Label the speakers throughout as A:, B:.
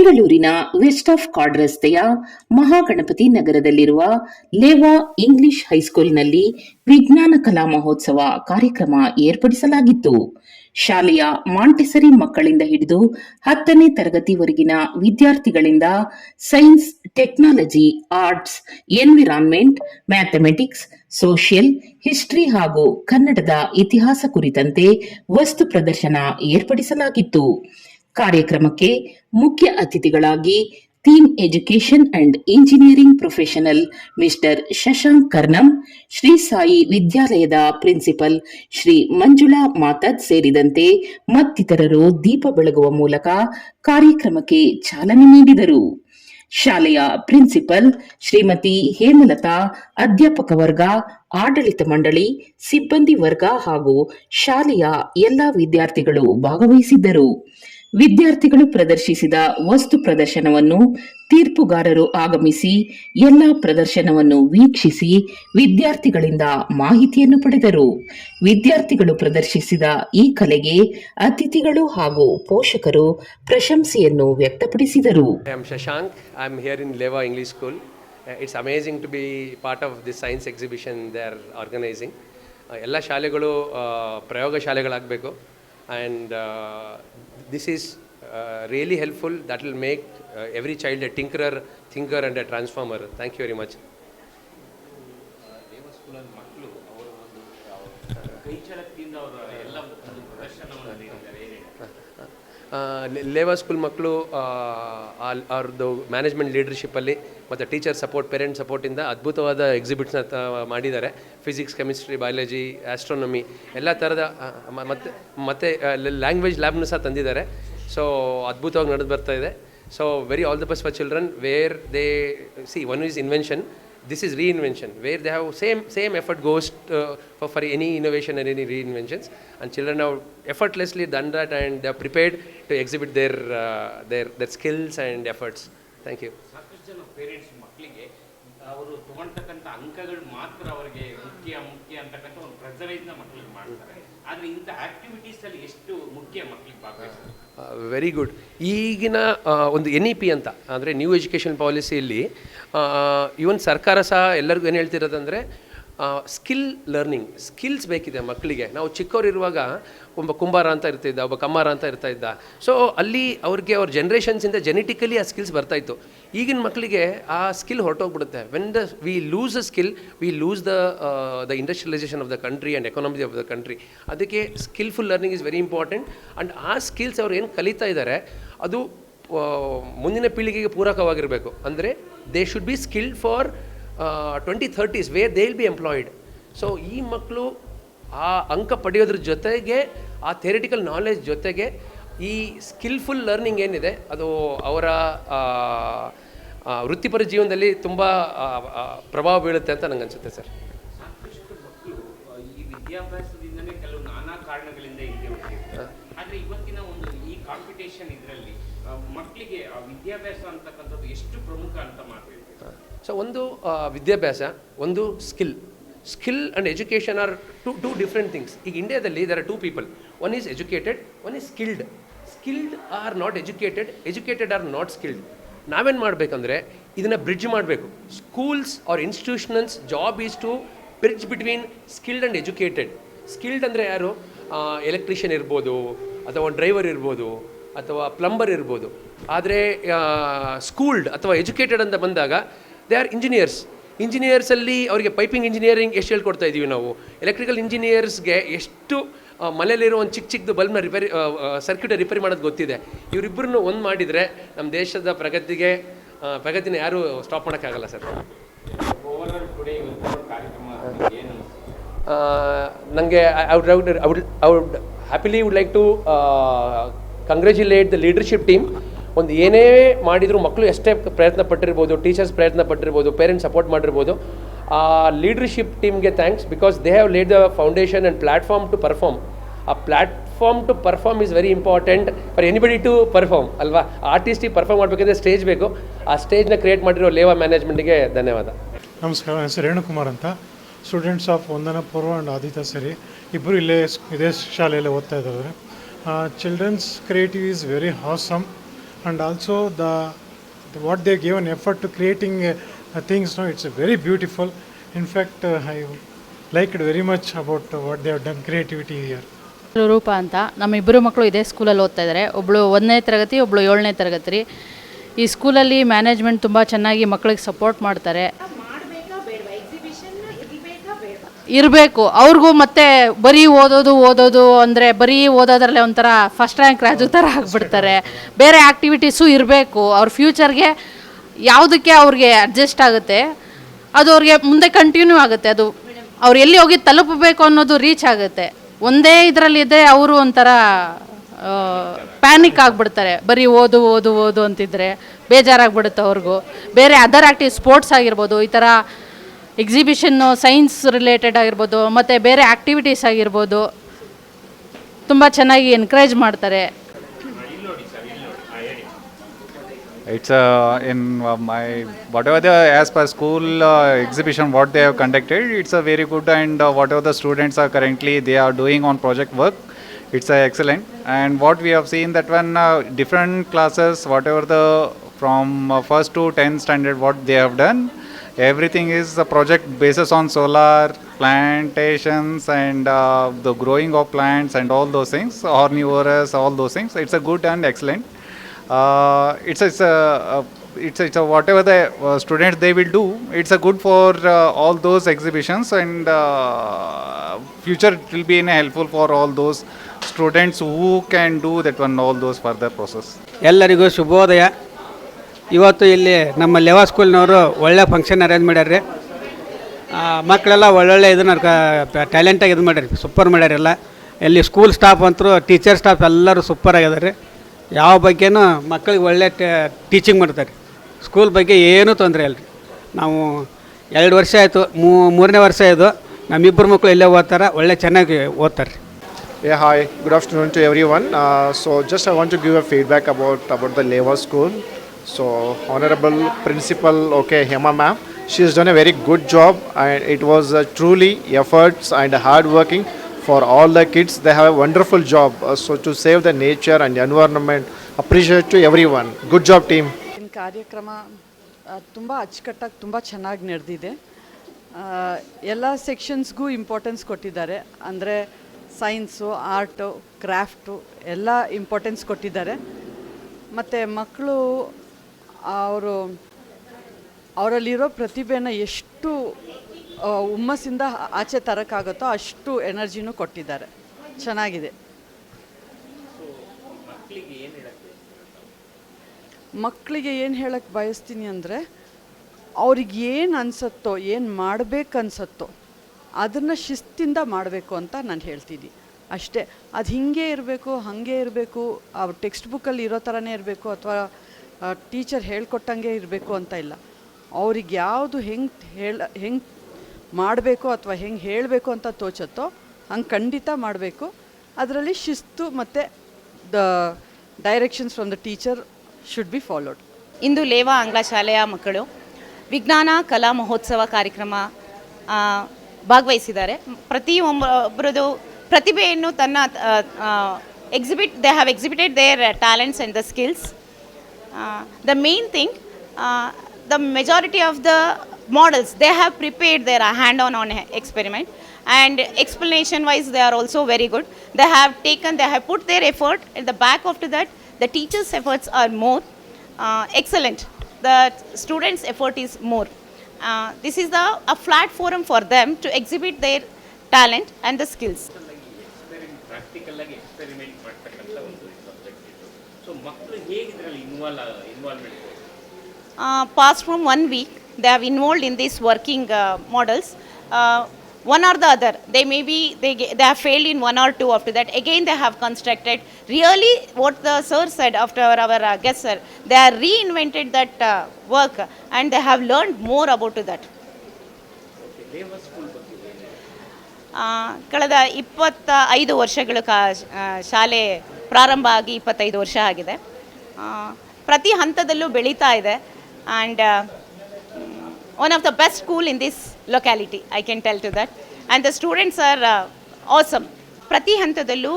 A: ಬೆಂಗಳೂರಿನ West of card ರಸ್ತೆಯ ಮಹಾಗಣಪತಿ ನಗರದಲ್ಲಿರುವ ಲೇವಾ ಇಂಗ್ಲಿಷ್ ಹೈಸ್ಕೂಲ್ನಲ್ಲಿ ವಿಜ್ಞಾನ ಕಲಾ ಮಹೋತ್ಸವ ಕಾರ್ಯಕ್ರಮ ಏರ್ಪಡಿಸಲಾಗಿತ್ತು. ಶಾಲೆಯ ಮಾಂಟೆಸರಿ ಮಕ್ಕಳಿಂದ ಹಿಡಿದು ಹತ್ತನೇ ತರಗತಿವರೆಗಿನ ವಿದ್ಯಾರ್ಥಿಗಳಿಂದ science, technology, arts, environment, mathematics, social, history ಹಾಗೂ ಕನ್ನಡದ ಇತಿಹಾಸ ಕುರಿತಂತೆ ವಸ್ತು ಪ್ರದರ್ಶನ ಏರ್ಪಡಿಸಲಾಗಿತ್ತು. ಕಾರ್ಯಕ್ರಮಕ್ಕೆ ಮುಖ್ಯ ಅತಿಥಿಗಳಾಗಿ theme education and engineering professional mister Shashank Karnam, Shri Sai ವಿದ್ಯಾಲಯದ ಪ್ರಿನ್ಸಿಪಲ್ ಶ್ರೀ ಮಂಜುಳಾ ಮಾತದ್ ಸೇರಿದಂತೆ ಮತ್ತಿತರರು ದೀಪ ಬೆಳಗುವ ಮೂಲಕ ಕಾರ್ಯಕ್ರಮಕ್ಕೆ ಚಾಲನೆ ನೀಡಿದರು. ಶಾಲೆಯ ಪ್ರಿನ್ಸಿಪಲ್ ಶ್ರೀಮತಿ ಹೇಮಲತಾ, ಅಧ್ಯಾಪಕ ವರ್ಗ, ಆಡಳಿತ ಮಂಡಳಿ, ಸಿಬ್ಬಂದಿ ವರ್ಗ ಹಾಗೂ ಶಾಲೆಯ ಎಲ್ಲ ವಿದ್ಯಾರ್ಥಿಗಳು ಭಾಗವಹಿಸಿದ್ದರು. ವಿದ್ಯಾರ್ಥಿಗಳು ಪ್ರದರ್ಶಿಸಿದ ವಸ್ತು ಪ್ರದರ್ಶನವನ್ನು ತೀರ್ಪುಗಾರರು ಆಗಮಿಸಿ ಎಲ್ಲ ಪ್ರದರ್ಶನವನ್ನು ವೀಕ್ಷಿಸಿ ವಿದ್ಯಾರ್ಥಿಗಳಿಂದ ಮಾಹಿತಿಯನ್ನು ಪಡೆದರು. ವಿದ್ಯಾರ್ಥಿಗಳು ಪ್ರದರ್ಶಿಸಿದ ಈ ಕಲೆಗೆ ಅತಿಥಿಗಳು ಹಾಗೂ ಪೋಷಕರು ಪ್ರಶಂಸೆಯನ್ನು ವ್ಯಕ್ತಪಡಿಸಿದರು.
B: Shashank I am here in in Leva school it's Uh, to be part of this science exhibition they are organizing. Uh, ಎಲ್ಲ ಶಾಲೆಗಳು ಆ, ಪ್ರಯೋಗ ಶಾಲೆಗಳಾಗಬೇಕು. And this is really helpful. That will make every child a
C: thinker and a transformer thank you very much?
B: Leva school ಮಕ್ಕಳು ಅವ್ರದ್ದು management ಲೀಡರ್ಶಿಪ್ಪಲ್ಲಿ ಮತ್ತು teacher support parent ಸಪೋರ್ಟಿಂದ ಅದ್ಭುತವಾದ ಎಕ್ಸಿಬಿಟ್ಸ್ನ ಮಾಡಿದ್ದಾರೆ. ಫಿಸಿಕ್ಸ್ ಕೆಮಿಸ್ಟ್ರಿ ಬಯಾಲಜಿ ಆಸ್ಟ್ರೋನಮಿ ಎಲ್ಲ ಥರದ ಮತ್ತು, ಮತ್ತೆ ಲ್ಯಾಂಗ್ವೇಜ್ ಲ್ಯಾಬ್ನ ಸಹ ತಂದಿದ್ದಾರೆ. ಸೊ ಅದ್ಭುತವಾಗಿ ನಡೆದು ಬರ್ತಾ ಇದೆ. So very all the best for children where they see one is invention this is reinvention. Where they have same same effort goes for for any innovation innovation any any reinventions. And children effortlessly effortlessly that and and are prepared to exhibit their their their skills and efforts thank efforts thank you
C: ಸಾಕಷ್ಟು ಜನ parents ಮಕ್ಕಳಿಗೆ ಅವರು ತಗೊಂಡ್ತಕ್ಕಂಥ ಅಂಕಗಳು ಮಾತ್ರ ಅವರಿಗೆ ಮುಖ್ಯ ಮುಖ್ಯ ಅಂತಕ್ಕಂಥ ಒಂದು ಪ್ರೆಸರೈಸ್ನ ಮಕ್ಕಳಿಗೆ ಮಾಡ್ತಾರೆ. ಆದ್ರೆ ಇಂಥ ಆಕ್ಟಿವಿಟೀಸ್ ಅಲ್ಲಿ ಎಷ್ಟು ಮುಖ್ಯ ಮಕ್ಕಳಿಗೆ
B: ವೆರಿ ಗುಡ್ ಈಗಿನ ಒಂದು ಎನ್ ಇ ಪಿ ಅಂತ, ಅಂದರೆ ನ್ಯೂ ಎಜುಕೇಷನ್ ಪಾಲಿಸಿಯಲ್ಲಿ ಇವನ್ ಸರ್ಕಾರ ಸಹ ಎಲ್ಲರಿಗೂ ಏನು ಹೇಳ್ತಿರೋದಂದರೆ ಸ್ಕಿಲ್ ಲರ್ನಿಂಗ್ ಸ್ಕಿಲ್ಸ್ ಬೇಕಿದೆ ಮಕ್ಕಳಿಗೆ. ನಾವು ಚಿಕ್ಕವರಿರುವಾಗ ಒಬ್ಬ ಕುಂಬಾರ ಅಂತ ಇರ್ತಿದ್ದ, ಒಬ್ಬ ಕಮ್ಮಾರ ಅಂತ ಇರ್ತಾ ಇದ್ದ ಸೊ ಅಲ್ಲಿ ಅವ್ರಿಗೆ ಅವ್ರ ಜನ್ರೇಷನ್ಸಿಂದ ಜೆನೆಟಿಕಲಿ ಆ ಸ್ಕಿಲ್ಸ್ ಬರ್ತಾಯಿತ್ತು ಈಗಿನ ಮಕ್ಕಳಿಗೆ ಆ skill ಹೊರಟೋಗ್ಬಿಡುತ್ತೆ. When the we lose a skill we lose the the industrialization of the country and economy of the country ಅದಕ್ಕೆ skillful learning is very important and ಆ ಸ್ಕಿಲ್ಸ್ ಅವ್ರು ಏನು ಕಲಿತಾ ಇದ್ದಾರೆ ಅದು ಮುಂದಿನ ಪೀಳಿಗೆಗೆ ಪೂರಕವಾಗಿರಬೇಕು. ಅಂದರೆ they should be skilled for twenty thirties where they will be employed so ಈ ಮಕ್ಕಳು ಆ ಅಂಕ ಪಡೆಯೋದ್ರ ಜೊತೆಗೆ ಆ ಥೆರಿಟಿಕಲ್ ನಾಲೆಜ್ ಜೊತೆಗೆ ಈ ಸ್ಕಿಲ್ಫುಲ್ ಲರ್ನಿಂಗ್ ಏನಿದೆ ಅದು ಅವರ ವೃತ್ತಿಪರ ಜೀವನದಲ್ಲಿ ತುಂಬ ಪ್ರಭಾವ ಬೀಳುತ್ತೆ ಅಂತ ನಂಗೆ ಅನಿಸುತ್ತೆ ಸರ್.
C: ಸಾಕಷ್ಟು ಮಕ್ಕಳು ಆ, ಈ ವಿದ್ಯಾಭ್ಯಾಸದಿಂದನೇ ಕೆಲವು ನಾನಾ ಕಾರಣಗಳಿಂದ ಹಿಂದೆ ಉಳಿದಿರ್ತಾರೆ ಆದ್ರೆ ಇವತ್ತಿನ ಒಂದು ಈ ಕಾಂಪಿಟೇಷನ್ ಇದರಲ್ಲಿ ಮಕ್ಕಳಿಗೆ ವಿದ್ಯಾಭ್ಯಾಸ ಅಂತಕ್ಕಂಥದ್ದು ಎಷ್ಟು ಪ್ರಮುಖ ಅಂತ ಮಾಡ್ಬೇಕು
B: ಸೊ ಒಂದು ವಿದ್ಯಾಭ್ಯಾಸ, ಒಂದು skill skill and education are to two different things ಈಗ ಇಂಡಿಯಾದಲ್ಲಿ there are two people one is educated one is skilled skilled are not educated educated are not skilled ನಾವೇನು ಮಾಡಬೇಕಂದ್ರೆ, ಇದನ್ನು ಬ್ರಿಡ್ಜ್ ಮಾಡಬೇಕು. Schools are institutionals job is to bridge between skilled and educated skilled ಅಂದರೆ ಯಾರು? Electrician ಇರ್ಬೋದು, ಅಥವಾ driver ಇರ್ಬೋದು, ಅಥವಾ ಪ್ಲಂಬರ್ ಇರ್ಬೋದು. ಆದರೆ ಸ್ಕೂಲ್ಡ್ ಅಥವಾ ಎಜುಕೇಟೆಡ್ ಅಂತ ಬಂದಾಗ ದೇ ಆರ್ ಇಂಜಿನಿಯರ್ಸ್ ಇಂಜಿನಿಯರ್ಸಲ್ಲಿ ಅವರಿಗೆ ಪೈಪಿಂಗ್ ಇಂಜಿನಿಯರಿಂಗ್ ಎಷ್ಟು ಹೇಳ್ಕೊಡ್ತಾ ಇದ್ದೀವಿ ನಾವು. ಎಲೆಕ್ಟ್ರಿಕಲ್ ಇಂಜಿನಿಯರ್ಸ್ಗೆ ಎಷ್ಟು ಮನೆಯಲ್ಲಿರೋ ಒಂದು ಚಿಕ್ಕ ಚಿಕ್ಕದು ಬಲ್ಬ್ನ ರಿಪೇರಿ ಸರ್ಕ್ಯೂಟ್ ರಿಪೇರಿ ಮಾಡೋದು ಗೊತ್ತಿದೆ. ಇವರಿಬ್ಬರನ್ನು ಒಂದು ಮಾಡಿದರೆ ನಮ್ಮ ದೇಶದ ಪ್ರಗತಿಗೆ ಪ್ರಗತಿನ ಯಾರೂ ಸ್ಟಾಪ್ ಮಾಡೋಕ್ಕಾಗಲ್ಲ ಸರ್. ನನಗೆ I would I would happily would like to congratulate the leadership team ಒಂದು ಏನೇ ಮಾಡಿದರೂ ಮಕ್ಕಳು ಎಷ್ಟೇ ಪ್ರಯತ್ನ ಪಟ್ಟಿರ್ಬೋದು ಟೀಚರ್ಸ್ ಪ್ರಯತ್ನ ಪಟ್ಟಿರ್ಬೋದು ಪೇರೆಂಟ್ಸ್ ಸಪೋರ್ಟ್ ಮಾಡಿರ್ಬೋದು, ಆ ಲೀಡರ್ಶಿಪ್ ಟೀಮ್ಗೆ thanks because they have laid the foundation and platform to perform ಆ platform to perform is very important for anybody to perform ಅಲ್ವಾ? ಆರ್ಟಿಸ್ಟಿಗೆ ಪರ್ಫಾರ್ಮ್ ಮಾಡಬೇಕಂದ್ರೆ ಸ್ಟೇಜ್ ಬೇಕು. ಆ ಸ್ಟೇಜ್ನ ಕ್ರಿಯೇಟ್ ಮಾಡಿರೋ ಲೇವಾ ಮ್ಯಾನೇಜ್ಮೆಂಟ್ಗೆ ಧನ್ಯವಾದ.
D: ನಮಸ್ಕಾರ ಹೆಸರು ರೇಣುಕುಮಾರ್ ಅಂತ. ಸ್ಟೂಡೆಂಟ್ಸ್ ಆಫ್ ಒಂದನ ಪೂರ್ವ ಆ್ಯಂಡ್ ಆದಿತ್ಯ ಸರಿ ಇಬ್ಬರು ಇಲ್ಲೇ, ಇದೇ ಶಾಲೆಯಲ್ಲೇ ಓದ್ತಾ ಇದ್ದಾರೆ childrens creative is very awesome and also the, the what they give an effort to creating uh, uh, things. No, it's a very beautiful. In fact, uh, I liked very much about uh, what they have done creativity here.
E: ರೂಪ ಅಂತ ನಮ್ಮ ಇಬ್ಬರು ಮಕ್ಕಳು ಇದೇ ಸ್ಕೂಲಲ್ಲಿ ಓದ್ತಾ ಇದ್ದಾರೆ ಒಬ್ಬಳು ಒಂದನೇ ತರಗತಿ ಒಬ್ಬಳು ಏಳನೇ ತರಗತಿ ಈ ಸ್ಕೂಲಲ್ಲಿ ಮ್ಯಾನೇಜ್ಮೆಂಟ್ ತುಂಬ ಚೆನ್ನಾಗಿ ಮಕ್ಕಳಿಗೆ ಸಪೋರ್ಟ್ ಮಾಡ್ತಾರೆ ಇರಬೇಕು. ಅವ್ರಿಗೂ ಮತ್ತೆ ಬರೀ ಓದೋದು ಓದೋದು ಅಂದರೆ ಬರೀ ಓದೋದ್ರಲ್ಲೇ ಒಂಥರ ಫಸ್ಟ್ ರ್ಯಾಂಕ್ ರಾಜು ಥರ ಆಗಿಬಿಡ್ತಾರೆ. ಬೇರೆ ಆ್ಯಕ್ಟಿವಿಟೀಸು ಇರಬೇಕು. ಅವ್ರ ಫ್ಯೂಚರ್ಗೆ ಯಾವುದಕ್ಕೆ ಅವ್ರಿಗೆ ಅಡ್ಜಸ್ಟ್ ಆಗುತ್ತೆ, ಅದು ಅವ್ರಿಗೆ ಮುಂದೆ ಕಂಟಿನ್ಯೂ ಆಗುತ್ತೆ. ಅದು ಅವ್ರು ಎಲ್ಲಿ ಹೋಗಿ ತಲುಪಬೇಕು ಅನ್ನೋದು ರೀಚ್ ಆಗುತ್ತೆ. ಒಂದೇ ಇದರಲ್ಲಿದ್ದರೆ ಅವರು ಒಂಥರ ಪ್ಯಾನಿಕ್ ಆಗಿಬಿಡ್ತಾರೆ. ಬರೀ ಓದು ಓದು ಓದು ಅಂತಿದ್ರೆ ಬೇಜಾರಾಗ್ಬಿಡುತ್ತೆ ಅವ್ರಿಗೂ. ಬೇರೆ ಅದರ್ ಆ್ಯಕ್ಟಿವ್ ಸ್ಪೋರ್ಟ್ಸ್ ಆಗಿರ್ಬೋದು, ಈ ಥರ ಎಕ್ಸಿಬಿಷನ್ನು ಸೈನ್ಸ್ ರಿಲೇಟೆಡ್ ಆಗಿರ್ಬೋದು, ಮತ್ತು ಬೇರೆ ಆ್ಯಕ್ಟಿವಿಟೀಸ್ ಆಗಿರ್ಬೋದು, ತುಂಬ ಚೆನ್ನಾಗಿ ಎನ್ಕರೇಜ್ ಮಾಡ್ತಾರೆ.
F: It's in my what are the as per school exhibition what they have conducted it's a very good and what are the students are currently they are doing on project work it's a excellent and what we have seen that one different classes what ever the from first to tenth standard what they have done everything is a project basis on solar plantations and uh, the growing of plants and all those things omnivorous all those things it's a good and excellent uh, it's it's a, uh it's it's whatever the uh, students they will do it's a good for uh, all those exhibitions and uh, future it will be in helpful for all those students who can do that one all those further process
G: ಎಲ್ಲರಿಗೂ ಶುಭೋದಯ ಇವತ್ತು ಇಲ್ಲಿ ನಮ್ಮ ಲೆವಾ ಸ್ಕೂಲ್ನವರು ಒಳ್ಳೆ function arrange ಮಾಡ್ಯಾರ್ರಿ. ರೀ ಮಕ್ಕಳೆಲ್ಲ ಒಳ್ಳೊಳ್ಳೆ ಇದನ್ನ ಟ್ಯಾಲೆಂಟಾಗಿ ಇದು ಮಾಡ್ಯಾರ ಸೂಪರ್ ಮಾಡ್ಯಾರ ಎಲ್ಲ ಇಲ್ಲಿ ಸ್ಕೂಲ್ ಸ್ಟಾಫ್ ಅಂತೂ ಟೀಚರ್ ಸ್ಟಾಫ್ ಎಲ್ಲರೂ ಸೂಪರ್ ಆಗ್ಯದ ರೀ ಯಾವ ಬಗ್ಗೆನೂ ಮಕ್ಕಳಿಗೆ ಒಳ್ಳೆ ಟೀಚಿಂಗ್ ಮಾಡ್ತಾರೆ ಸ್ಕೂಲ್ ಬಗ್ಗೆ ಏನೂ ತೊಂದರೆ ಇಲ್ಲ ನಾವು ಎರಡು ವರ್ಷ ಆಯಿತು ಮೂರನೇ ವರ್ಷ ಇದು. ನಮ್ಮಿಬ್ಬರು ಮಕ್ಕಳು ಇಲ್ಲೇ ಓದ್ತಾರೆ ಒಳ್ಳೆ ಚೆನ್ನಾಗಿ ಓದ್ತಾರೆ ರೀ
H: hi good afternoon to everyone. Uh, so, just I want to give a feedback about about the Leva School. So, honorable principal, okay, Hema ma'am, she has done a very good job, and it was uh, truly efforts and hard working for all the kids. They have a wonderful job. Uh, so, to save the nature and the environment, appreciate to everyone. Good job, team.
I: In ಕಾರ್ಯಕ್ರಮ ತುಂಬ ಅಚ್ಚುಕಟ್ಟಾಗಿ ತುಂಬ ಚೆನ್ನಾಗಿ ನಡೆದಿದೆ ಎಲ್ಲ ಸೆಕ್ಷನ್ಸ್ಗೂ importance ಕೊಟ್ಟಿದ್ದಾರೆ ಅಂದರೆ science art craft ಎಲ್ಲ ಇಂಪಾರ್ಟೆನ್ಸ್ ಕೊಟ್ಟಿದ್ದಾರೆ ಮತ್ತು ಮಕ್ಕಳು ಅವರು ಅವರಲ್ಲಿರೋ ಪ್ರತಿಭೆನ ಎಷ್ಟು ಹುಮ್ಮಸ್ಸಿಂದ ಆಚೆ ತರೋಕ್ಕಾಗುತ್ತೋ ಅಷ್ಟು ಎನರ್ಜಿನೂ ಕೊಟ್ಟಿದ್ದಾರೆ. ಚೆನ್ನಾಗಿದೆ. ಮಕ್ಕಳಿಗೆ ಏನು ಹೇಳಕ್ಕೆ ಬಯಸ್ತೀನಿ ಅಂದರೆ ಅವ್ರಿಗೆ ಏನು ಅನಿಸತ್ತೋ ಏನು ಮಾಡಬೇಕು ಅನ್ಸತ್ತೋ ಅದನ್ನು ಶಿಸ್ತಿಂದ ಮಾಡಬೇಕು ಅಂತ ನಾನು ಹೇಳ್ತೀನಿ ಅಷ್ಟೇ. ಅದು ಹೀಗೆ ಇರಬೇಕು ಹಾಗೆ ಇರಬೇಕು ಅವ್ರ ಟೆಕ್ಸ್ಟ್ ಬುಕ್ಕಲ್ಲಿ ಇರೋ ಥರನೇ ಇರಬೇಕು ಅಥವಾ ಟೀಚರ್ ಹೇಳ್ಕೊಟ್ಟಂಗೆ ಇರಬೇಕು ಅಂತ ಇಲ್ಲ. ಅವ್ರಿಗೆ ಯಾವುದು ಹೆಂಗೆ ಹೇಳ, ಹೆಂಗೆ ಮಾಡಬೇಕು ಅಥವಾ ಹೆಂಗೆ ಹೇಳಬೇಕು ಅಂತ ತೋಚತ್ತೋ ಹಂಗೆ ಖಂಡಿತ ಮಾಡಬೇಕು. ಅದರಲ್ಲಿ ಶಿಸ್ತು ಮತ್ತು the directions from the teacher should be followed
J: ಇಂದು ಲೇವಾ ಆಂಗ್ಲ ಶಾಲೆಯ ಮಕ್ಕಳು ವಿಜ್ಞಾನ, ಕಲಾ, ಮಹೋತ್ಸವ ಕಾರ್ಯಕ್ರಮ ಭಾಗವಹಿಸಿದ್ದಾರೆ. ಪ್ರತಿ ಒಬ್ಬರದು ಪ್ರತಿಭೆಯನ್ನು ತನ್ನ exhibit they have exhibited their talents and the skills Uh, the main thing, uh, the majority of the models, they have prepared their hand-on on experiment and explanation wise they are also very good. They have taken, they have put their effort in the back of that the teachers efforts are more uh, excellent. The students effort is more. Uh, this is the, a flat forum for them to exhibit their talent and the skills.
C: ಮಕ್ಕಳು ಹೇಗೆ ಇದರಲ್ಲಿ involve involvement
J: uh, past from one week they have involved in these working uh, models uh, one or the other they may be they, they have failed in one or two after that again they have constructed really what the sir said after our, our uh, guest sir they have reinvented that uh, work and they have learned more about that ಕಳೆದ ಇಪ್ಪತ್ತ ಐದು ವರ್ಷಗಳು ಕಾ ಶಾಲೆ ಪ್ರಾರಂಭ ಆಗಿ ಇಪ್ಪತ್ತೈದು ವರ್ಷ ಆಗಿದೆ. ಪ್ರತಿ ಹಂತದಲ್ಲೂ ಬೆಳೀತಾ ಇದೆ. And one of the best school in this locality I can tell to that and the students are awesome ಪ್ರತಿ ಹಂತದಲ್ಲೂ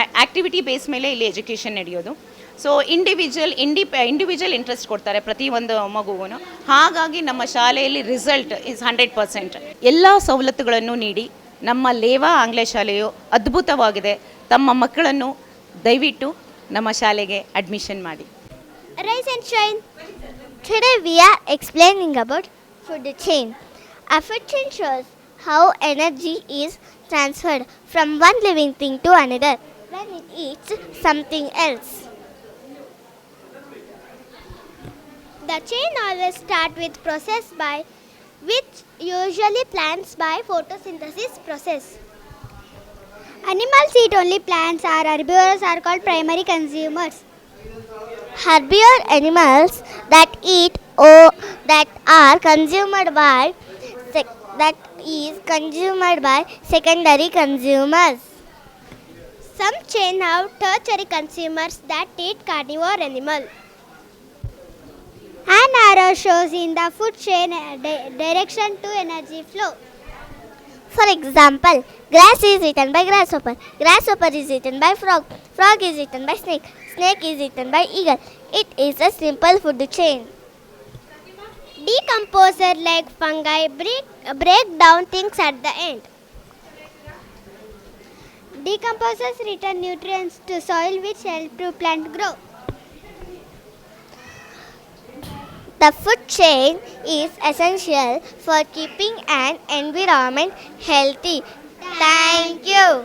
J: ಆ್ಯಕ್ಟಿವಿಟಿ ಬೇಸ್ ಮೇಲೆ ಇಲ್ಲಿ ಎಜುಕೇಷನ್ ನಡೆಯೋದು. So individual indi individual interest ಕೊಡ್ತಾರೆ ಪ್ರತಿಯೊಂದು ಮಗುವೂ ಹಾಗಾಗಿ ನಮ್ಮ ಶಾಲೆಯಲ್ಲಿ ರಿಸಲ್ಟ್ ಇಸ್ ಹಂಡ್ರೆಡ್ ಪರ್ಸೆಂಟ್ ಎಲ್ಲ ಸವಲತ್ತುಗಳನ್ನು ನೀಡಿ ನಮ್ಮ ಲೇವಾ ಆಂಗ್ಲ ಶಾಲೆಯು ಅದ್ಭುತವಾಗಿದೆ. ತಮ್ಮ ಮಕ್ಕಳನ್ನು ದಯವಿಟ್ಟು ನಮ್ಮ ಶಾಲೆಗೆ ಅಡ್ಮಿಷನ್ ಮಾಡಿ
K: Rise and shine. Today we are explaining about food chain. A food chain shows how energy is transferred from one living thing to another when it eats something else. The chain always start with process by which usually plants by photosynthesis process. Animals eat only plants or herbivores are called primary consumers. Herbivore animals that eat or that are consumed by that is consumed by secondary consumers. Some chain have tertiary consumers that eat carnivore animal. An arrow shows in the food chain di- direction to energy flow. For example, grass is eaten by grasshopper, grasshopper is eaten by frog, frog is eaten by snake, snake is eaten by eagle. It is a simple food chain. Decomposer like fungi break, break down things at the end. Decomposers return nutrients to soil which help to plant grow. The food chain is essential for keeping an environment healthy. Thank you.